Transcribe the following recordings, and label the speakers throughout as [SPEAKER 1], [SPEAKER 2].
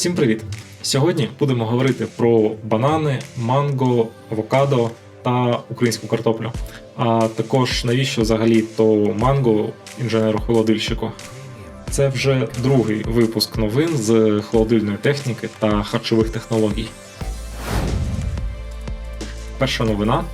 [SPEAKER 1] Всім привіт! Сьогодні будемо говорити про банани, манго, авокадо та українську картоплю. А також навіщо взагалі то манго інженеру-холодильщику. Це вже другий випуск новин з холодильної техніки та харчових технологій. Перша новина.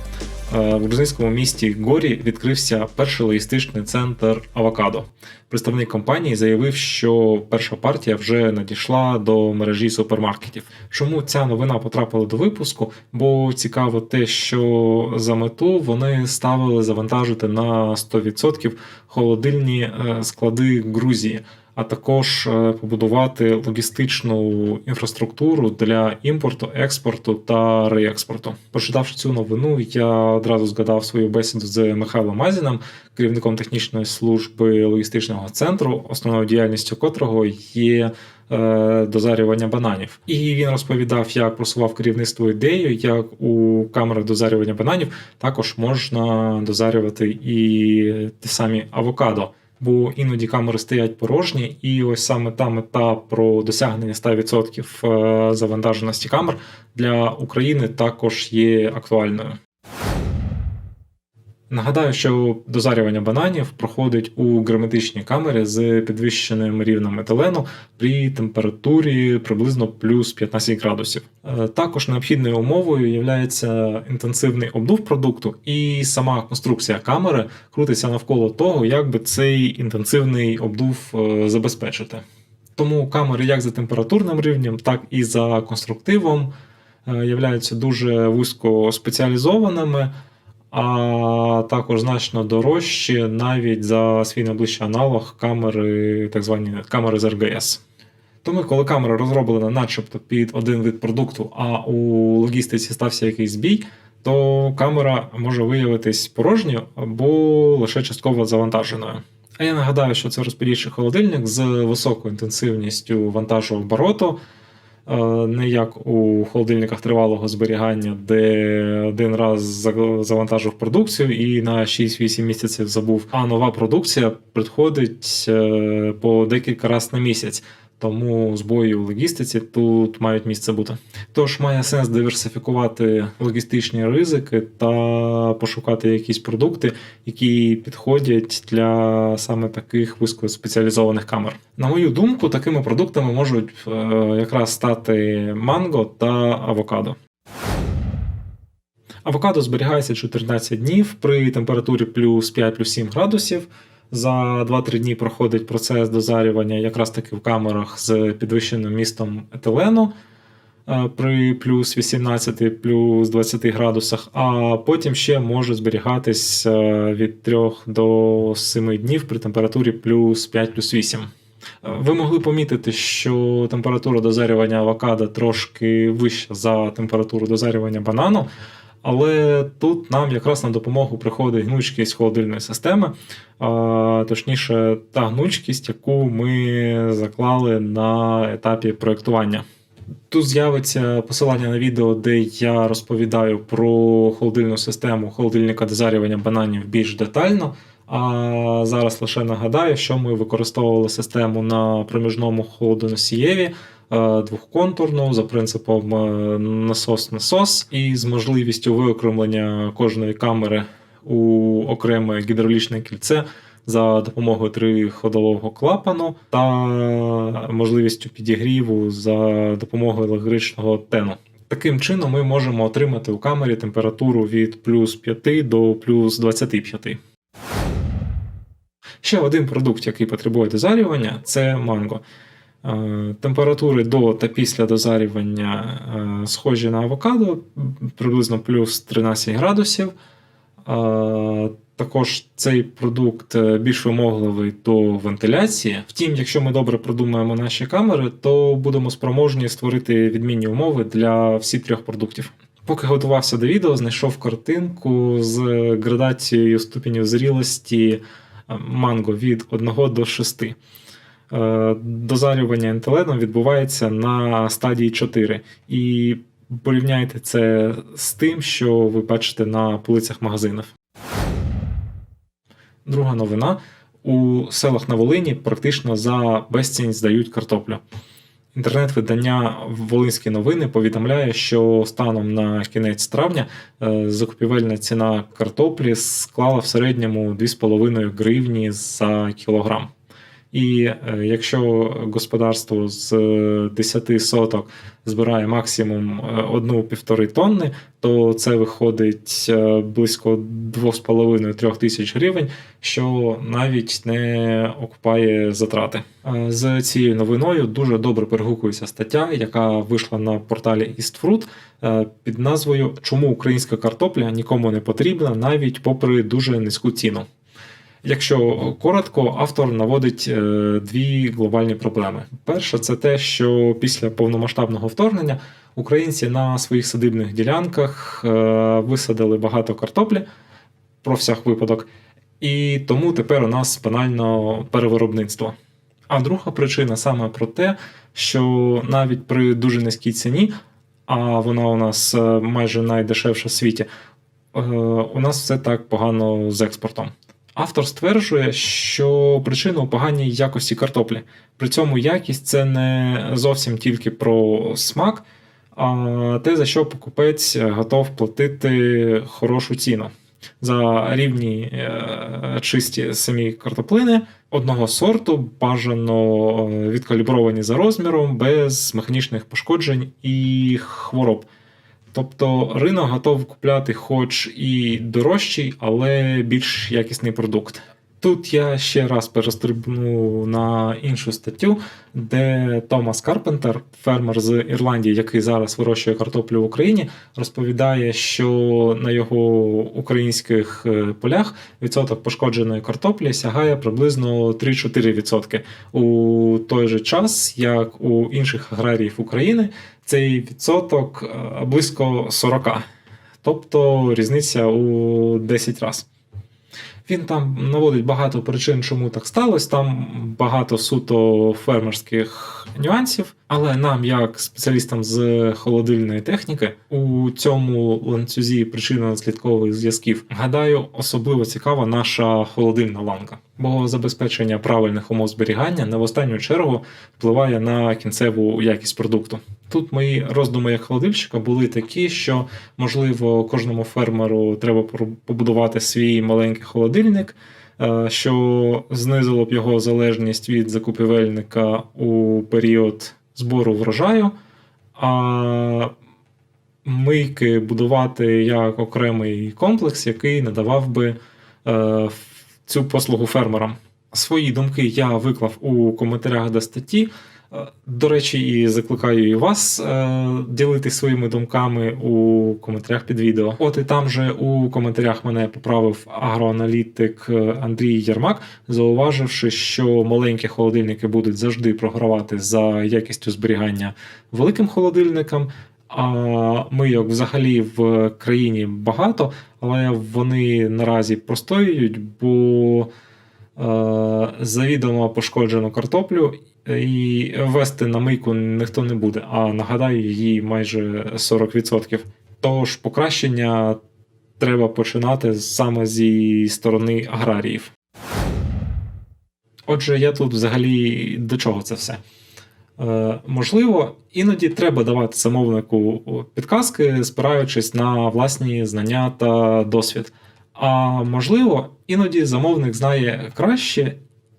[SPEAKER 1] Е, В грузинському місті Горі відкрився перший логістичний центр Авокадо. Представник компанії заявив, що перша партія вже надійшла до мережі супермаркетів. Чому ця новина потрапила до випуску? Бо цікаво те, що за мету вони ставили завантажити на 100% холодильні е, склади Грузії. А також е, побудувати логістичну інфраструктуру для імпорту, експорту та реекспорту. Прочитавши цю новину, я одразу згадав свою бесіду з Михайлом Мазіном, керівником технічної служби логістичного центру, основною діяльністю котрого є е, дозарювання бананів. І він розповідав, як просував керівництво ідею, як у камерах дозарювання бананів також можна дозарювати і ті самі авокадо. Бо іноді камери стоять порожні, і ось саме та мета про досягнення 100% завантаженості камер для України також є актуальною. Нагадаю, що дозарювання бананів проходить у герметичній камері з підвищеним рівнем етилену при температурі приблизно плюс 15 градусів. Е, Також необхідною умовою є інтенсивний обдув продукту, і сама конструкція камери крутиться навколо того, як би цей інтенсивний обдув е, забезпечити. Тому камери як за температурним рівнем, так і за конструктивом е, являються дуже вузько спеціалізованими а також значно дорожчі навіть за свій найближчий аналог камери, так звані камери з РГС. Тому, коли камера розроблена начебто під один вид продукту, а у логістиці стався якийсь збій, то камера може виявитись порожньою або лише частково завантаженою. А я нагадаю, що це розподільчий холодильник з високою інтенсивністю вантажу обороту, не як у холодильниках тривалого зберігання, де один раз завантажив продукцію і на 6-8 місяців забув. А нова продукція приходить е, по декілька разів на місяць. Тому збої у логістиці тут мають місце бути. Тож має сенс диверсифікувати логістичні ризики та пошукати якісь продукти, які підходять для саме таких вузькоспеціалізованих камер. На мою думку, такими продуктами можуть е, якраз стати манго та авокадо. Авокадо зберігається 14 днів при температурі плюс 5 плюс 7 градусів. За 2-3 дні проходить процес дозарювання якраз таки в камерах з підвищеним містом етилену е, при плюс 18 плюс 20 градусах, а потім ще може зберігатись е, від 3 до 7 днів при температурі плюс 5 плюс 8. Е, ви могли помітити, що температура дозарювання авокадо трошки вища за температуру дозарювання банану. Але тут нам якраз на допомогу приходить гнучкість холодильної системи, точніше, та гнучкість, яку ми заклали на етапі проєктування. Тут з'явиться посилання на відео, де я розповідаю про холодильну систему холодильника дозарювання бананів більш детально. А зараз лише нагадаю, що ми використовували систему на проміжному холодоносієві. Е, двохконтурну за принципом е, насос-насос і з можливістю виокремлення кожної камери у окреме гідравлічне кільце за допомогою триходового клапану та можливістю підігріву за допомогою електричного тену. Таким чином ми можемо отримати у камері температуру від плюс 5 до плюс 25. Ще один продукт, який потребує дозарювання, це манго. Е, температури до та після дозарювання е, схожі на авокадо, приблизно плюс 13 градусів. Е, також цей продукт більш вимогливий до вентиляції. Втім, якщо ми добре продумаємо наші камери, то будемо спроможні створити відмінні умови для всіх трьох продуктів. Поки готувався до відео, знайшов картинку з градацією ступенів зрілості манго від 1 до 6. Е, дозарювання ентиленом відбувається на стадії 4. І порівняйте це з тим, що ви бачите на полицях магазинів. Друга новина. У селах на Волині практично за безцінь здають картоплю. Інтернет-видання Волинські новини повідомляє, що станом на кінець травня е, закупівельна ціна картоплі склала в середньому 2,5 гривні за кілограм. І е, якщо господарство з е, 10 соток збирає максимум е, одну-півтори тонни, то це виходить е, близько 2,5-3 тисяч гривень, що навіть не окупає затрати. Е, З цією новиною дуже добре перегукується стаття, яка вийшла на порталі EastFruit е, під назвою Чому українська картопля нікому не потрібна, навіть попри дуже низьку ціну. Якщо коротко, автор наводить е, дві глобальні проблеми. Перша це те, що після повномасштабного вторгнення українці на своїх садибних ділянках е, висадили багато картоплі про всяк випадок, і тому тепер у нас банально перевиробництво. А друга причина саме про те, що навіть при дуже низькій ціні, а вона у нас е, майже найдешевша в світі, у нас все так погано з експортом. Автор стверджує, що причина у поганій якості картоплі. При цьому якість це не зовсім тільки про смак, а те, за що покупець готов платити хорошу ціну. За рівні е, чисті самі картоплини одного сорту бажано е, відкалібровані за розміром, без механічних пошкоджень і хвороб. Тобто ринок готов купляти хоч і дорожчий, але більш якісний продукт. Тут я ще раз перестрибну на іншу статтю, де Томас Карпентер, фермер з Ірландії, який зараз вирощує картоплю в Україні, розповідає, що на його українських е, полях відсоток пошкодженої картоплі сягає приблизно 3-4%. У той же час, як у інших аграріїв України, цей відсоток е, близько 40, тобто різниця у 10 разів. Він там наводить багато причин, чому так сталося. Там багато суто фермерських нюансів. Але нам, як спеціалістам з холодильної техніки, у цьому ланцюзі причинно-наслідкових зв'язків, гадаю, особливо цікава наша холодильна ланка. Бо забезпечення правильних умов зберігання не в останню чергу впливає на кінцеву якість продукту. Тут мої роздуми як холодильщика були такі, що можливо кожному фермеру треба побудувати свій маленький холодильник, е, що знизило б його залежність від закупівельника у період збору врожаю, а мийки будувати як окремий комплекс, який надавав би е, цю послугу фермерам. Свої думки я виклав у коментарях до статті. Е, До речі, і закликаю і вас е, своїми думками у коментарях під відео. От і там же у коментарях мене поправив агроаналітик е, Андрій Ярмак, зауваживши, що маленькі холодильники будуть завжди програвати за якістю зберігання великим холодильникам. А мийок взагалі в країні багато, але вони наразі простоюють, бо завідомо пошкоджену картоплю і вести на мийку ніхто не буде. А нагадаю, її майже 40%. Тож покращення треба починати саме зі сторони аграріїв. Отже, я тут взагалі до чого це все? Е, можливо, іноді треба давати замовнику підказки, спираючись на власні знання та досвід. А можливо, іноді замовник знає краще,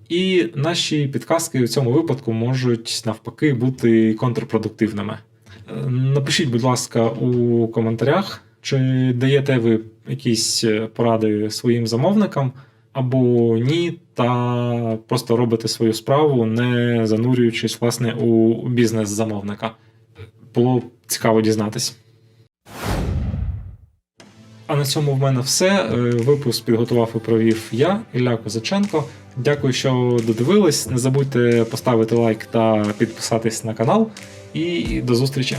[SPEAKER 1] і наші підказки в цьому випадку можуть навпаки бути контрпродуктивними. Е, Напишіть, будь ласка, у коментарях, чи даєте ви якісь поради своїм замовникам, або ні, та просто робите свою справу, не занурюючись власне у бізнес замовника. Було цікаво дізнатись. А на цьому в мене все. Е, Випуск підготував і провів я, Ілля Козаченко. Дякую, що додивились. Не забудьте поставити лайк та підписатись на канал. І до зустрічі!